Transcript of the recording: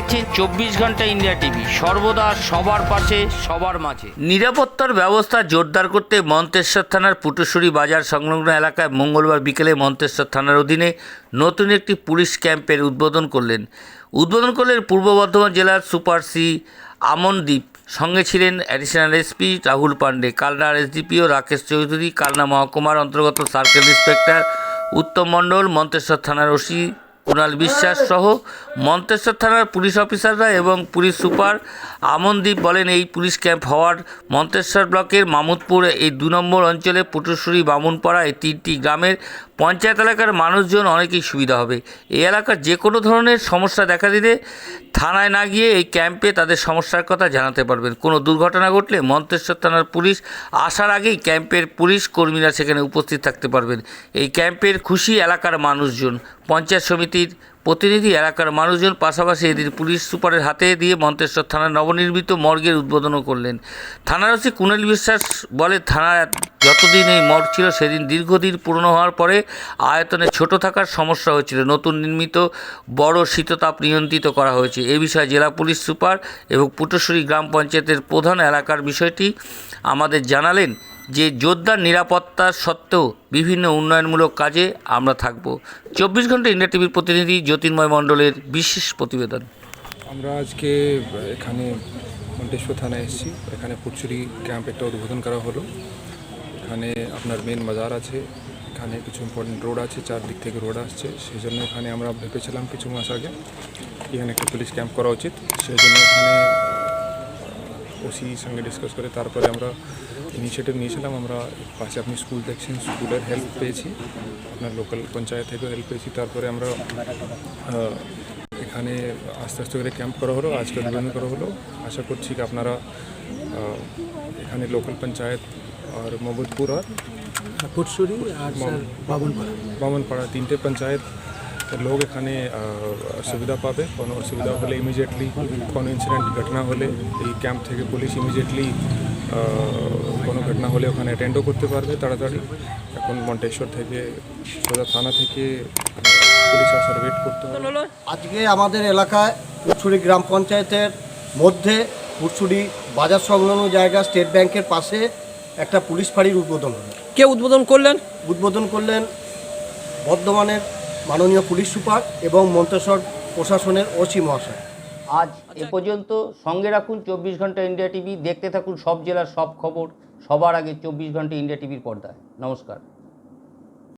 দেখছেন চব্বিশ ঘণ্টা ইন্ডিয়া টিভি। সর্বদা সবার পাশে, সবার মাঝে। নিরাপত্তার ব্যবস্থা জোরদার করতে মন্তেশ্বর থানার পুটুশুরি বাজার সংলগ্ন এলাকায় মঙ্গলবার বিকেলে মন্তেশ্বর থানার অধীনে নতুন একটি পুলিশ ক্যাম্পের উদ্বোধন করলেন। উদ্বোধন করলেন পূর্ব বর্ধমান জেলার সুপার সি আমনদীপ। সঙ্গে ছিলেন অ্যাডিশনাল এসপি রাহুল পান্ডে কালনার এসডিপিও রাকেশ চৌধুরী, কালনা মহকুমার অন্তর্গত সার্কেল ইন্সপেক্টর উত্তম মণ্ডল, মন্তেশ্বর থানার ওসি কুণাল বিশ্বাস সহ মন্তেশ্বর থানার পুলিশ অফিসাররা এবং পুলিশ সুপার আমনদীপ বলেন, এই পুলিশ ক্যাম্প হওয়ার মন্তেশ্বর ব্লকের মামুদপুর এই দু নম্বর অঞ্চলে পুটুশ্বরী বামুনপাড়া এই তিনটি গ্রামের পঞ্চায়েত এলাকার মানুষজন অনেকেই সুবিধা হবে। এই এলাকার যে কোনো ধরনের সমস্যা দেখা দিলে থানায় না গিয়ে এই ক্যাম্পে তাদের সমস্যার কথা জানাতে পারবেন। কোনো দুর্ঘটনা ঘটলে মন্তেশ্বর থানার পুলিশ আসার আগেই ক্যাম্পের পুলিশ কর্মীরা সেখানে উপস্থিত থাকতে পারবেন। এই ক্যাম্পের খুশি এলাকার মানুষজন, পঞ্চায়েত সমিতির প্রতিনিধি এলাকার মানুষজন পাশাপাশি এদিন পুলিশ সুপারের হাতে দিয়ে মন্তেশ্বর থানার নবনির্মিত মর্গের উদ্বোধনও করলেন। থানার ওসি কুণাল বিশ্বাস বলে থানার যতদিন এই মর্গ ছিল, সেদিন দীর্ঘদিন পূর্ণ হওয়ার পরে আয়তনে ছোট থাকার সমস্যা হয়েছিল। নতুন নির্মিত বড় শীততাপ নিয়ন্ত্রিত করা হয়েছে। এ বিষয়ে জেলা পুলিশ সুপার এবং পুটশ্বরী গ্রাম পঞ্চায়েতের প্রধান এলাকার বিষয়টি আমাদের জানালেন। যে জোরদার নিরাপত্তা সত্ত্বেও বিভিন্ন উন্নয়নমূলক কাজে আমরা থাকব। চব্বিশ ঘণ্টা ইন্ডিয়া টিভির প্রতিনিধি জ্যোতির্ময় মণ্ডলের বিশেষ প্রতিবেদন। আমরা আজকে এখানে মন্টেশ্বর থানায় এসেছি। এখানে পুচুরি ক্যাম্প একটা উদ্বোধন করা হলো। এখানে আপনার মেন বাজার আছে। এখানে কিছু ইম্পর্টেন্ট রোড আছে, চারদিক থেকে রোড আসছে। সেই জন্য এখানে আমরা ভেবেছিলাম কিছু মাস আগে এখানে একটা পুলিশ ক্যাম্প করা উচিত। সেই জন্য এখানে ওসি সঙ্গে ডিসকাস করে তারপরে আমরা ইনিশিয়েটিভ নিয়েছিলাম আমরা পাশে আপনি স্কুল দেখছেন স্কুলের হেল্প পেয়েছি আপনার লোকাল পঞ্চায়েত থেকেও হেল্প পেয়েছি তারপরে আমরা এখানে আস্তে আস্তে করে ক্যাম্প করা হলো আজকে উদ্বোধন করা হলো। আশা করছি কি আপনারা এখানে লোকাল পঞ্চায়েত আর মোহাম্মদপুর আর ফুটসুরি আর স্যার বামনপাড়া তিনটে পঞ্চায়েত লোক এখানে সুবিধা পাবে কোনো অসুবিধা হলে ইমিডিয়েটলি কোনো ইনসিডেন্ট ঘটনা হলে এই ক্যাম্প থেকে পুলিশ ইমিডিয়েটলি কোনো ঘটনা হলে ওখানে অ্যাটেন্ডও করতে পারবে তাড়াতাড়ি। এখন মন্টেশ্বর থেকে সোজা থানা থেকে পুলিশ আসার ওয়েট করতে হবে। আজকে আমাদের এলাকায় ফুটসুরি গ্রাম পঞ্চায়েতের মধ্যে ফুটসুরি বাজার সংলগ্ন জায়গা স্টেট ব্যাংকের পাশে একটা পুলিশ ফাঁড়ির উদ্বোধন হলো। কে উদ্বোধন করলেন? উদ্বোধন করলেন বর্ধমানের মাননীয় পুলিশ সুপার এবং মন্তেশ্বর প্রশাসনের ওসি মহাশয়। আজ এ পর্যন্ত সঙ্গে রাখুন চব্বিশ ঘণ্টা ইন্ডিয়া টিভি, দেখতে থাকুন সব জেলার সব খবর, সবার আগে চব্বিশ ঘণ্টা ইন্ডিয়া টিভির পর্দায়। নমস্কার।